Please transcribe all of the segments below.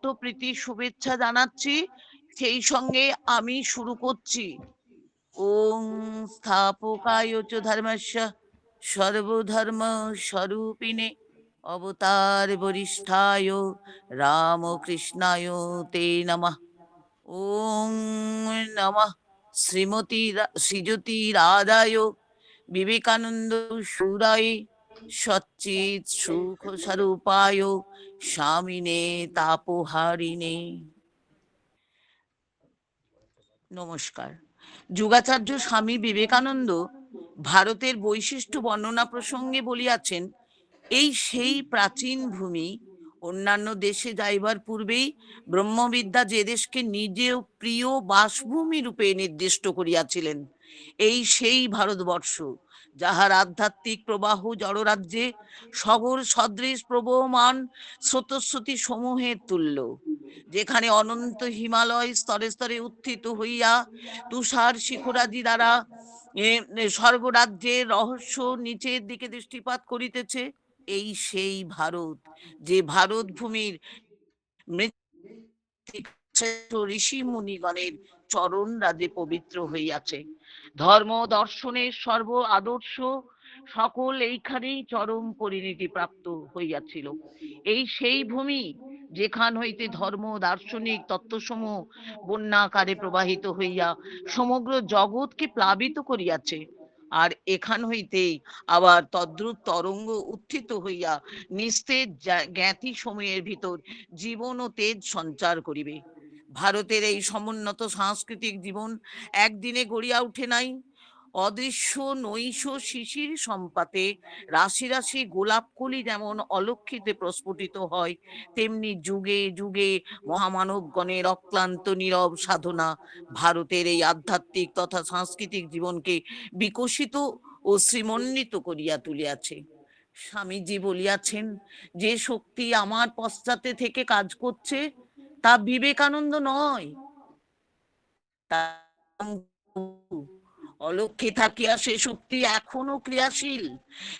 অনন্ত প্রীতি, শুভেচ্ছা জানাচ্ছি। সেই সঙ্গে আমি শুরু করছি। ওং স্থাপকায় চ ধর্মস্য, সর্বধর্ম স্বরূপিণে অবতার বরিষ্ঠায় রামকৃষ্ণায় তে নমঃ। ওং নমঃ শ্রীমতী শ্রীযুতি রাধায় বিবেকানন্দ সুরায় সচ্চিত সুখ স্বরূপায় স্বামিনে তাপহারিণে। নমস্কার। যুগাচার্য স্বামী বিবেকানন্দ ভারতের বৈশিষ্ট্য বর্ণনা প্রসঙ্গে বলিয়াছেন, এই সেই প্রাচীন ভূমি অন্যান্য দেশে যাইবার পূর্বেই ব্রহ্মবিদ্যা যে দেশকে নিজেও প্রিয় বাসভূমি রূপে নির্দিষ্ট করিয়াছিলেন, এই সেই ভারতবর্ষ, যাহার আধ্যাত্মিক প্রবাহ জড়রাজ্যে সগর সদৃশ প্রবহমান স্রোতস্বতী সমূহের তুল্য, যেখানে অনন্ত হিমালয় স্তরে স্তরে উত্থিত হইয়া তুষার শিখরাজি দ্বারা স্বর্গরাজ্যের রহস্য নিচের দিকে দৃষ্টিপাত করিতেছে। এই সেই ভারত, যে ভারত ভূমির ঋষি মুনিগণের চরণ রাজে পবিত্র হইয়াছে। ধর্ম দর্শনের সর্ব আদর্শ সকল এইখানেই চরম পরিণতি প্রাপ্ত হইয়াছিল। এই সেই ভূমি যেখান হইতে ধর্ম, দার্শনিক, তত্ত্বসমূহ বন্যাকারে প্রবাহিত হইয়া সমগ্র জগৎকে প্লাবিত করিয়াছে। আর এখান হইতেই আবার তদ্রুপ তরঙ্গ উত্থিত হইয়া নিস্তেজ জ্ঞাতি সময়ের ভিতর জীবন ও তেজ সঞ্চার করিবে। ভারতের এই সমুন্নত সাংস্কৃতিক জীবন একদিনে গড়িয়া উঠে নাই। অদৃশ্য নৈশ শিশির সম্পাতে। রাশি রাশি গোলাপকলি যেমন অলক্ষিতে প্রস্ফুটিত হয়, তেমনি যুগে যুগে মহামানবগণের অক্লান্ত নীরব সাধনা ভারতের এই আধ্যাত্মিক তথা সাংস্কৃতিক জীবনকে বিকশিত ও শ্রীমণ্ডিত করিয়া তুলিয়াছে। স্বামীজি বলিয়াছেন, যে শক্তি আমার পশ্চাতে থেকে কাজ করছে, তা বিবেকানন্দ নয়। তা অলক্ষে থাকিয়া সে শক্তি এখনও ক্রিয়াশীল।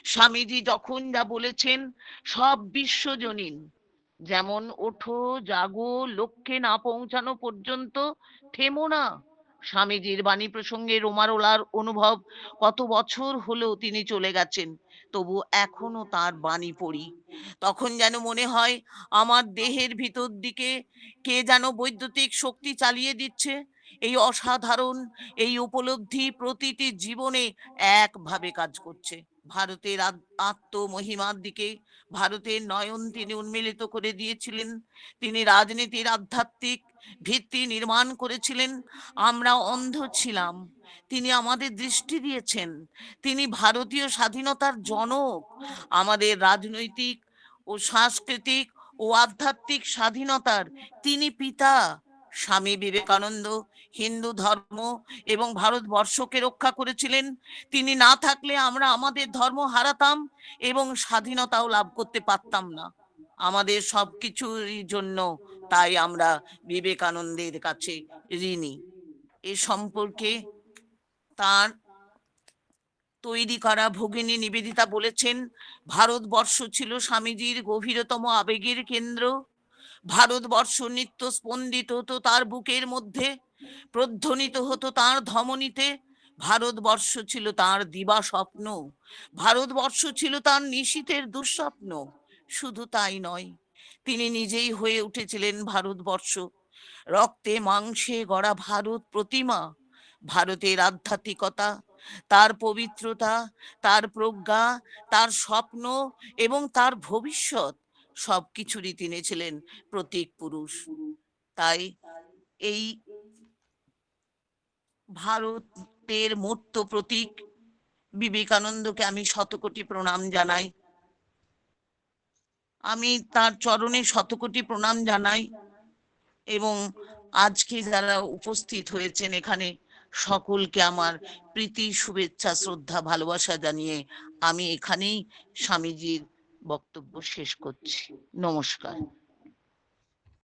স্বামীজি যখন যা বলেছেন, সব বিশ্বজনীন। যেমন ওঠো, জাগো, লক্ষ্যে না পৌঁছানো পর্যন্ত থেমো না। স্বামীজির বাণী প্রসঙ্গে রোমারোলার অনুভব কত বছর হলেও তিনি চলে গেছেন, তবু এখনও তার বাণী পড়ি। তখন যেন মনে হয়, আমার দেহের ভিতর দিকে কে যেন বৈদ্যুতিক শক্তি চালিয়ে দিচ্ছে। এই অসাধারণ, এই উপলব্ধি প্রতিটি জীবনে একভাবে কাজ করছে। ভারতের আত্মমহিমার দিকে, ভারতের নয়ন তিনি উন্মিলিত করে দিয়েছিলেন। তিনি রাজনীতির আধ্যাত্মিক ভিত্তি নির্মাণ করেছিলেন। আমরা অন্ধ ছিলাম। তিনি আমাদের দৃষ্টি দিয়েছেন। তিনি ভারতীয় স্বাধীনতার জনক। আমাদের রাজনৈতিক ও সাংস্কৃতিক ও আধ্যাত্মিক স্বাধীনতার তিনি পিতা। স্বামী বিবেকানন্দ, হিন্দু ধর্ম এবং ভারতবর্ষকে রক্ষা করেছিলেন। তিনি না থাকলে আমরা আমাদের ধর্ম হারাতাম এবং স্বাধীনতাও লাভ করতে পারতাম না। আমাদের সবকিছুর জন্য তাই আমরা বিবেকানন্দের কাছে ঋণী। এ সম্পর্কে তার তৈরি করা ভগিনী নিবেদিতা বলেছেন, ভারতবর্ষ ছিল স্বামীজির গভীরতম আবেগের কেন্দ্র। ভারতবর্ষ নিত্য স্পন্দিত হতো তার বুকের মধ্যে, প্রধ্বনিত হতো তার ধমনীতে। ভারতবর্ষ ছিল তার দিবা স্বপ্ন। ভারতবর্ষ ছিল তার নিশীথের দুঃস্বপ্ন। শুধু তাই নয়, তিনি নিজেই হয়ে উঠেছিলেন ভারতবর্ষ। রক্তে মাংসে গড়া ভারত প্রতিমা, ভারতের আধ্যাত্মিকতা, তার পবিত্রতা, তার প্রজ্ঞা, তার স্বপ্ন এবং তার ভবিষ্যৎ। সবকিছুরই তিনি ছিলেন প্রতীক পুরুষ। তাই এই ভারতের মূর্ত প্রতীক বিবেকানন্দকে আমি শতকোটি প্রণাম জানাই। আমি তার চরণে শতকোটি প্রণাম জানাই এবং আজকে যারা উপস্থিত হয়েছেন এখানে সকলকে আমার প্রীতি, শুভেচ্ছা, শ্রদ্ধা, ভালোবাসা জানিয়ে আমি এখানেই স্বামীজির বক্তব্য শেষ করছি। নমস্কার।